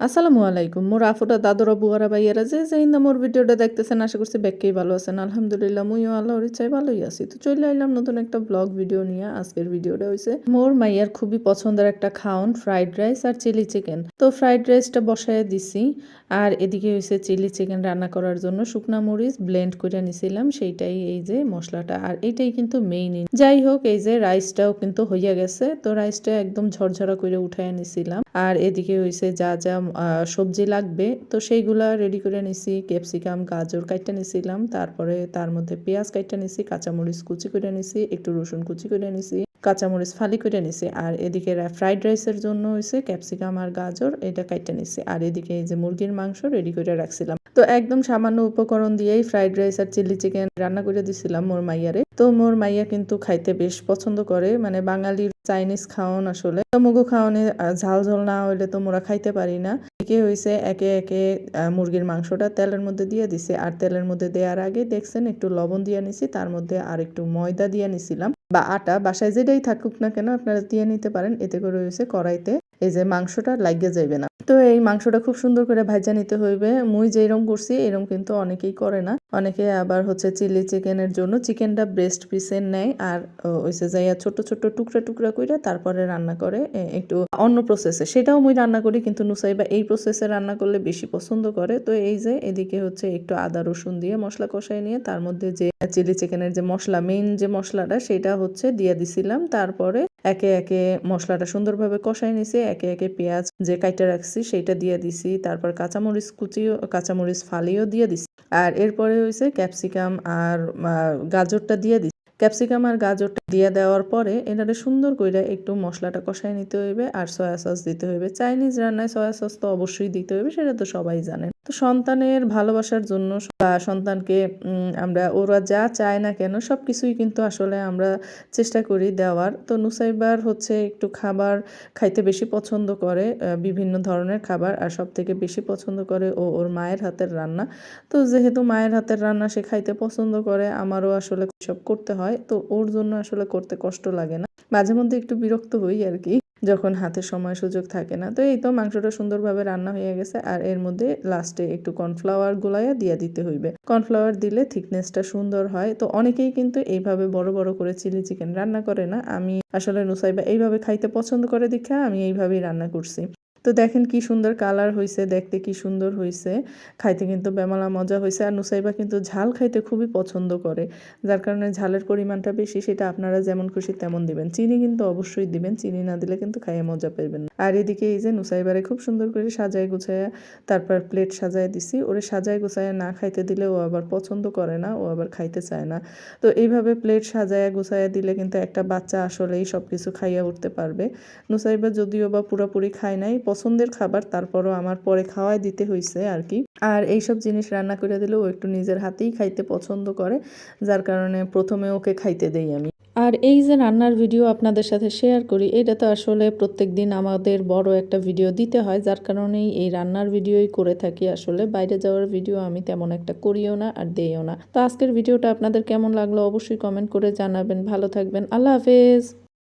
আসসালামু আলাইকুম। মোর আফুটা দাদরা বুয়ারা ভাইয়ারা যে যে ইন্দা মোর ভিডিওটা দেখতেছেন, আশা করছি ব্যাগকেই ভালো আছেন। আলহামদুলিল্লাহ, মুইও আল্লাহর ইচ্ছায় ভালোই আছি। তো চলে আইলাম নতুন একটা ব্লগ ভিডিও নিয়ে। আজকের ভিডিওটা হয়েছে মোর মাইয়ার খুবই পছন্দের একটা খাওন, ফ্রাইড রাইস আর চিলি চিকেন। তো ফ্রাইড রাইসটা বসায় দিছি আর এদিকে হয়েছে চিলি চিকেন রান্না করার জন্য শুকনা মরিচ ব্লেন্ড করে নিছিলাম। সেইটাই এই যে মশলাটা আর এইটাই কিন্তু মেইন যাই হোক, এই যে রাইসটাও কিন্তু হইয়া গেছে। তো রাইসটা একদম ঝরঝরা করে উঠায় নিছিলাম। আর এদিকে হয়েছে যা যা সবজি লাগবে। তো সেইগুলা রেডি করে নিছি ক্যাপসিকাম গাজর কাইটা নিছিলাম, তারপরে তার মধ্যে পেঁয়াজ কাইটা নিছি, কাঁচামরিচ কুচি করে নিছি, একটু রসুন কুচি করে নিছি, কাঁচামরিচ ফালি করে নিছি। আর এদিকে ফ্রাইড রাইসের জন্য হয়েছে ক্যাপসিকাম আর গাজর এটা কাইটা নিছি। আর এদিকে এই যে মুরগির মাংস রেডি করে রাখছিলাম। তো একদম সামান্য উপকরণ দিয়েই ফ্রাইড রাইস আর চিলি চিকেন রান্না করে দিছিলাম মোর মাইয়ারে। তো মোর মাইয়া কিন্তু খাইতে বেশ পছন্দ করে মানে বাঙালির চাইনিজ খাওন আসলে। মুগো খাওয়ানে ঝাল ঝাল না হইলে তো মোরা খাইতে পারি না। একে হয়েছে একে একে মুরগির মাংসটা তেলের মধ্যে দিয়ে দিছে। আর তেলের মধ্যে দেওয়ার আগে দেখছেন, একটু লবণ দিয়ে নিছি। তার মধ্যে আর একটু ময়দা দিয়ে নিছিলাম। বা আটা, বাসায় যেটাই থাকুক না কেন, আপনারা দিয়ে নিতে পারেন। এতে করে হয়েছে কড়াইতে এই যে মাংসটা লাগিয়ে যাইবে না। তো এই মাংসটা খুব সুন্দর করে ভাজা নিতে হইবে। মুই যেরকম করছি, এরকম কিন্তু অনেকেই করে না। অনেকে আবার হচ্ছে চিলি চিকেনের জন্য চিকেনটা ব্রেস্ট পিসের নেয়। আর ওইসে যাইয়া ছোট ছোট টুকরা টুকরা করে তারপরে রান্না করে একটু অন্য প্রসেসে সেটাও মুই রান্না করি, কিন্তু নুসাইবা এই প্রসেসে রান্না করলে বেশি পছন্দ করে। তো এই যে, এদিকে হচ্ছে একটু আদা, রসুন দিয়ে মশলা কষাই নিয়ে, তার মধ্যে যে চিলি চিকেনের যে মশলা মেইন যে মশলাটা, সেটা হচ্ছে দিয়ে দিছিলাম। তারপরে একে একে মশলাটা সুন্দরভাবে কষাই নিছি, একে একে পেঁয়াজ যে কাইটা রাখছি, সেইটা দিয়ে দিছি। তারপর কাঁচামরিচ কুচিও, কাঁচামরিচ ফালিও দিয়ে দিছি। আর এরপরে হয়েছে ক্যাপসিকাম আর গাজরটা দিয়ে দিছি। ক্যাপসিকাম আর গাজরটা দিয়ে দেওয়ার পরে এটারে সুন্দর করে একটু মশলাটা কষায় নিতে হইবে আর সয়া সস দিতে হইবে। চাইনিজ রান্নায় সয়া সস তো অবশ্যই দিতে হইবে, সেটা তো সবাই জানেন তো সন্তানের ভালোবাসার জন্য বা সন্তানকে আমরা, ওরা যা চায় না কেন সব কিছুই কিন্তু আসলে আমরা চেষ্টা করি দেওয়ার। তো নুসাইবার হচ্ছে একটু খাবার খাইতে বেশি পছন্দ করে বিভিন্ন ধরনের খাবার। আর সব থেকে বেশি পছন্দ করে ও ওর মায়ের হাতের রান্না। তো যেহেতু মায়ের হাতের রান্না সে খাইতে পছন্দ করে, আমারও আসলে সব করতে হয়। তো ওর জন্য আসলে করতে কষ্ট লাগে না। মাঝে মধ্যে একটু বিরক্ত হই আর কি। যখন হাতে সময় সুযোগ থাকে না। তো এই তো মাংসটা সুন্দরভাবে রান্না হয়ে গেছে আর এর মধ্যে লাস্টে একটু কর্নফ্লাওয়ার গুলাইয়া দিয়ে দিতে হইবে। কর্নফ্লাওয়ার দিলে থিকনেসটা সুন্দর হয়। তো অনেকেই কিন্তু এইভাবে বড় বড় করে চিলি চিকেন রান্না করে না। আমি আসলে নুসাইবা এইভাবে খাইতে পছন্দ করে দেখা আমি এইভাবেই রান্না করছি। তো দেখেন কি সুন্দর কালার হয়েছে দেখতে কি সুন্দর হয়েছে খাইতে কিন্তু বেমালা মজা হয়েছে আর নুসাইবা কিন্তু ঝাল খাইতে খুবই পছন্দ করে। যার কারণে ঝালের পরিমাণটা বেশি, সেটা আপনারা যেমন খুশি তেমন দিবেন। চিনি কিন্তু অবশ্যই দিবেন, চিনি না দিলে কিন্তু খাইয়ে মজা পাইবেন আর এদিকে এই যে নুসাইবারে খুব সুন্দর করে সাজায় গুছায় তারপর প্লেট সাজায় দিছি। ওরে সাজায় গুছায় না খাইতে দিলে ও আবার পছন্দ করে না, ও আবার খাইতে চায় না। তো এইভাবে প্লেট সাজায় গুছায় দিলে কিন্তু একটা বাচ্চা আসলেই সব কিছু খাইয়া উঠতে পারবে। নুসাইবা যদিও বা পুরোপুরি খায় নাই পছন্দের খাবার তারপরও আমার পরে খাওয়াই দিতে হয়েছে আর কি। আর এইসব জিনিস রান্না করে দিলেও একটু নিজের হাতেই খাইতে পছন্দ করে, যার কারণে প্রথমে ওকে খাইতে দেই আমি। আর এই যে রান্নার ভিডিও আপনাদের সাথে শেয়ার করি, এটা তো আসলে প্রত্যেক দিন আমাদের বড় একটা ভিডিও দিতে হয়, যার কারণেই এই রান্নার ভিডিওই করে থাকি আসলে। বাইরে যাওয়ার ভিডিও আমি তেমন একটা করিও না আর দেইও না। তো আজকের ভিডিওটা আপনাদের কেমন লাগল অবশ্যই কমেন্ট করে জানাবেন। ভালো থাকবেন। আল্লাহ হাফেজ।